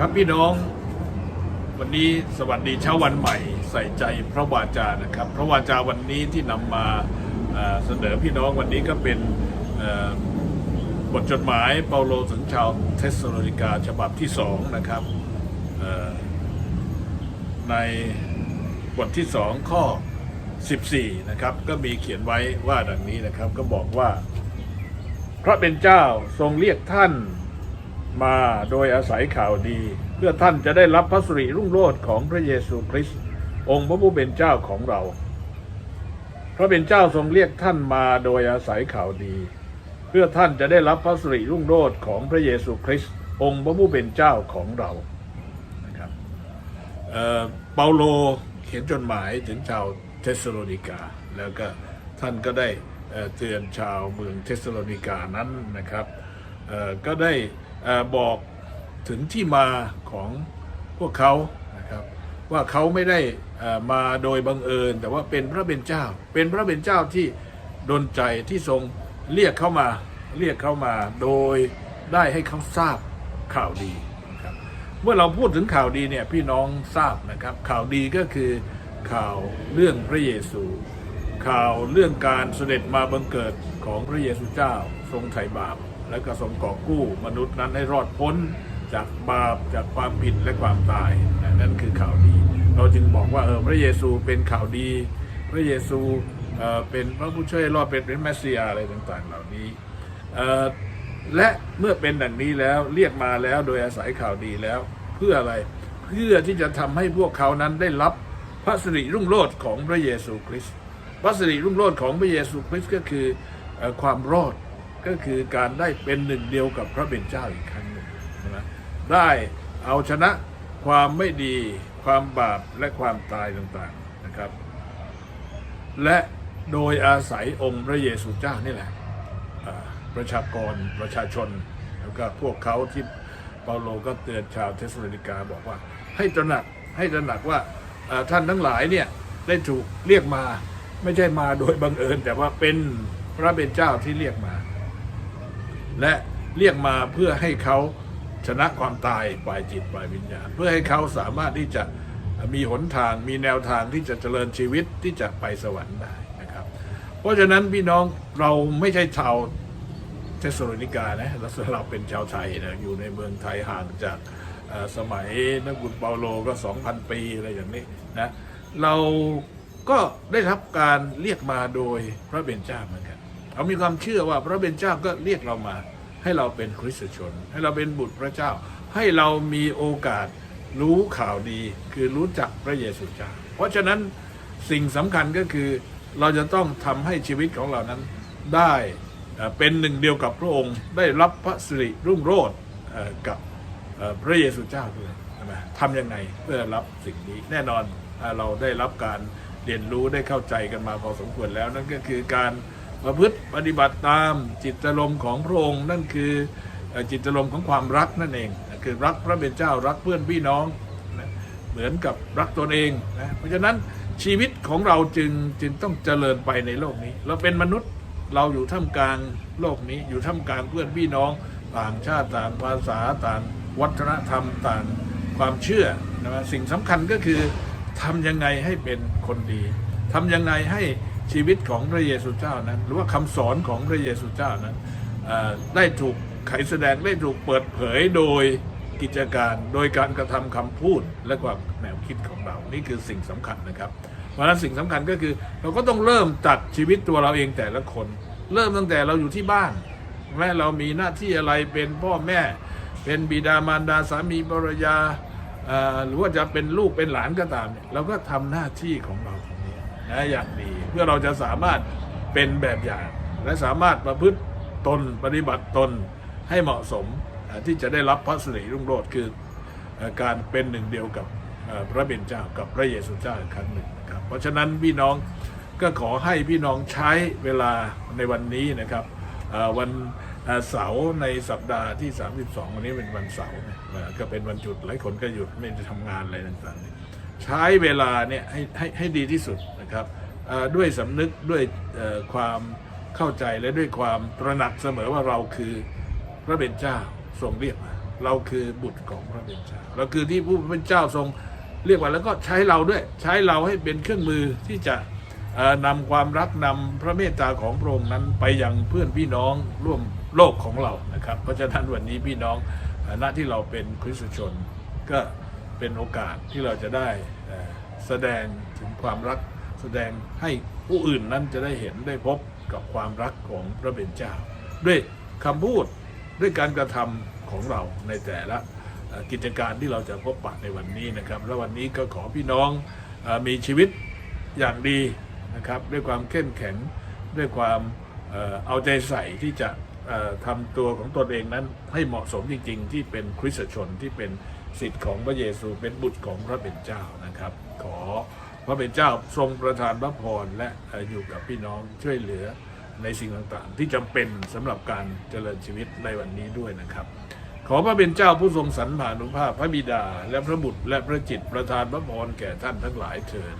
ครับพี่น้อง วันนี้สวัสดีเช้าวันใหม่ ใส่ใจพระวาจานะครับ พระวาจาวันนี้ที่นำมาเสนอพี่น้องวันนี้ก็เป็นบทจดหมายเปาโลถึงชาวเทสโลนิกาฉบับที่สองนะครับในบทที่สองข้อ 14 นะครับ ก็มีเขียนไว้ว่าดังนี้นะครับก็บอกว่า พระเป็นเจ้าทรงเรียกท่าน มาโดยอาศัยข่าวดี เพื่อท่านจะได้รับพระสิริรุ่งโรจน์ของพระเยซูคริสต์องค์พระผู้เป็นเจ้าของเรา พระเป็นเจ้าทรงเรียกท่านมาโดยอาศัยข่าวดี เพื่อท่านจะได้รับพระสิริรุ่งโรจน์ของพระเยซูคริสต์องค์พระผู้เป็นเจ้าของเรานะครับเเปาโลเขียนจดหมายถึงชาวเทสโลนิกา แล้วก็ท่านก็ได้เตือนชาวเมืองเทสโลนิกานั้นนะครับก็ได้ บอกถึงที่มาของพวกเขานะครับว่าเขาไม่ได้อ่อมาโดยบังเอิญ แต่ว่าเป็นพระเป็นเจ้า เป็นพระเป็นเจ้าที่ดนใจที่ทรงเรียกเข้ามาเรียกเข้ามาโดยได้ให้เขาทราบข่าวดีนะครับเมื่อเราพูดถึงข่าวดีเนี่ยพี่น้องทราบนะครับ ข่าวดีก็คือข่าวเรื่องพระเยซู ข่าวเรื่องการเสด็จมาบังเกิดของพระเยซูเจ้าทรงไถ่บาป และก็ทรงก่อกู้มนุษย์นั้นให้รอดพ้นจากบาปจากความผิดและความตายนั่นคือข่าวดี เราจึงบอกว่าเออพระเยซูเป็นข่าวดี พระเยซูเป็นพระผู้ช่วยรอดเป็นเป็นแมสซียอะไรต่างๆ เหล่านี้และเมื่อเป็นดังนี้แล้วเรียกมาแล้วโดยอาศัยข่าวดีแล้ว เพื่ออะไรเพื่อที่จะทำให้พวกเขานั้นได้รับพระสิริรุ่งโรจน์ของพระเยซูคริสต์พระสิริรุ่งโรจน์ของพระเยซูคริสต์ก็คืออความรอด ก็คือการได้เป็นหนึ่งเดียวกับพระเป็นเจ้าอีกครั้งหนึ่งนะได้เอาชนะความไม่ดีความบาปและความตายต่างๆนะครับ และโดยอาศัยองค์พระเยซูเจ้านี่แหละประชากรประชาชนแล้วก็พวกเขาที่เปาโลก็เตือนชาวเทสโลนิกาบอกว่าให้ตระหนักให้ตระหนักว่าท่านทั้งหลายเนี่ยได้ถูกเรียกมาไม่ใช่มาโดยบังเอิญ แต่ว่าเป็นพระเป็นเจ้าที่เรียกมา และเรียกมาเพื่อให้เขาชนะความตายฝ่ายจิตฝ่ายวิญญาณ เพื่อให้เขาสามารถที่จะมีหนทาง มีแนวทางที่จะเจริญชีวิตที่จะไปสวรรค์ได้นะครับ เพราะฉะนั้นพี่น้องเราไม่ใช่ชาวเทสโลนิกานะเราเราเป็นชาวไทยนะอยู่ในเมืองไทยห่างจากสมัยนักบุญเปาโลก็ 2,000 ปีอะไรอย่างนี้นะเราก็ได้รับการเรียกมาโดยพระเบญจ้าเหมือนกัน เรามีความเชื่อว่าพระเบญเจ้าก็เรียกเรามา ให้เราเป็นคริสตชน ให้เราเป็นบุตรพระเจ้า ให้เรามีโอกาสรู้ข่าวดีคือรู้จักพระเยซูเจ้า เพราะฉะนั้นสิ่งสำคัญก็คือเราจะต้องทำให้ชีวิตของเรานั้นได้เป็นหนึ่งเดียวกับพระองค์ได้รับพระสิริรุ่งโรจน์กับพระเยซูเจ้าด้วยใช่ไหมทำยังไงเพื่อรับสิ่งนี้แน่นอนเราได้รับการเรียนรู้ได้เข้าใจกันมาพอสมควรแล้วนั่นก็คือการ ประพฤติปฏิบัติตามจิตลมณ์ของพระองค์นั่นคือเอ่อจิตลมณ์ของความรักนั่นเองคือรักพระเป็นเจ้ารักเพื่อนพี่น้องนะเหมือนกับรักตนเองนะเพราะฉะนั้นชีวิตของเราจึงจึงต้องเจริญไปในโลกนี้ เราเป็นมนุษย์เราอยู่ท่ามกลางโลกนี้ อยู่ท่ามกลางเพื่อนพี่น้อง ต่างชาติต่างภาษาต่างวัฒนธรรมต่างความเชื่อนะสิ่งสำคัญก็คือทำยังไงให้เป็นคนดีทำยังไงให้ ชีวิตของพระเยซูเจ้านั้น หรือว่าคำสอนของพระเยซูเจ้านั้นได้ถูกไขแสดงได้ถูกเปิดเผยโดยกิจการโดยการกระทำคำพูดและความแนวคิดของเรา นี่คือสิ่งสำคัญนะครับ เพราะฉะนั้นสิ่งสำคัญก็คือเราก็ต้องเริ่มตัดชีวิตตัวเราเองแต่ละคน เริ่มตั้งแต่เราอยู่ที่บ้าน แม้เรามีหน้าที่อะไรเป็นพ่อแม่ เป็นบิดามารดาสามีภรรยาหรือว่าจะเป็นลูกเป็นหลานก็ตามเนี่ยเราก็ทำหน้าที่ของเราตรง นะอย่างดี เพื่อเราจะสามารถเป็นแบบอย่าง และสามารถประพฤติตนปฏิบัติตนให้เหมาะสมที่จะได้รับพระสิริรุ่งโรจน์คือการเป็นหนึ่งเดียวกับพระเบญเจ้ากับพระเยซูเจ้าอีกครั้งหนึ่งนะครับเพราะฉะนั้นพี่น้องก็ขอให้พี่น้องใช้เวลาในวันนี้นะครับวันเสาร์ในสัปดาห์ที่ 32 วันนี้เป็นวันเสาร์ก็เป็นวันหยุดหลายคนก็หยุดไม่ได้ทำงานอะไรต่างๆ ใช้เวลาเนี่ยให้ให้ให้ดีที่สุด นะครับด้วยสำนึกด้วยความเข้าใจและด้วยความตระหนักเสมอว่าเราคือพระเป็นเจ้าทรงเรียกมาเราคือบุตรของพระเป็นเจ้าเราคือที่ผู้เป็นเจ้าทรงเรียกว่าแล้วก็ใช้เราด้วยใช้เราให้เป็นเครื่องมือที่จะนำความรักนำพระเมตตาของพระองค์นั้นไปยังเพื่อนพี่น้องร่วมโลกของเรานะครับ เพราะฉะนั้นวันนี้พี่น้องฐานะที่เราเป็นคริสตชน ก็เป็นโอกาสที่เราจะได้แสดงถึงความรัก แสดงให้ผู้อื่นนั้นจะได้เห็นได้พบกับความรักของพระเป็นเจ้าด้วยคำพูดด้วยการกระทำของเราในแต่ละกิจการที่เราจะพบปะในวันนี้นะครับ และวันนี้ก็ขอพี่น้องอมีชีวิตอย่างดีนะครับ ด้วยความเข้มแข็งด้วยความเอาใจใส่ที่จะเอ่อทำตัวของตนเองนั้นให้เหมาะสมจริง ๆ ที่เป็นคริสตชนที่เป็นสิทธิ์ของพระเยซูเป็นบุตรของพระเป็นเจ้านะครับ ขอ พระเป็นเจ้าทรงประทานพระพรและอยู่กับพี่น้องช่วยเหลือในสิ่งต่างๆ ที่จำเป็นสำหรับการเจริญชีวิตในวันนี้ด้วยนะครับ ขอพระเป็นเจ้าผู้ทรงสรรพานุภาพพระบิดา และพระบุตรและพระจิตประทานพระพรแก่ท่านทั้งหลายเถิด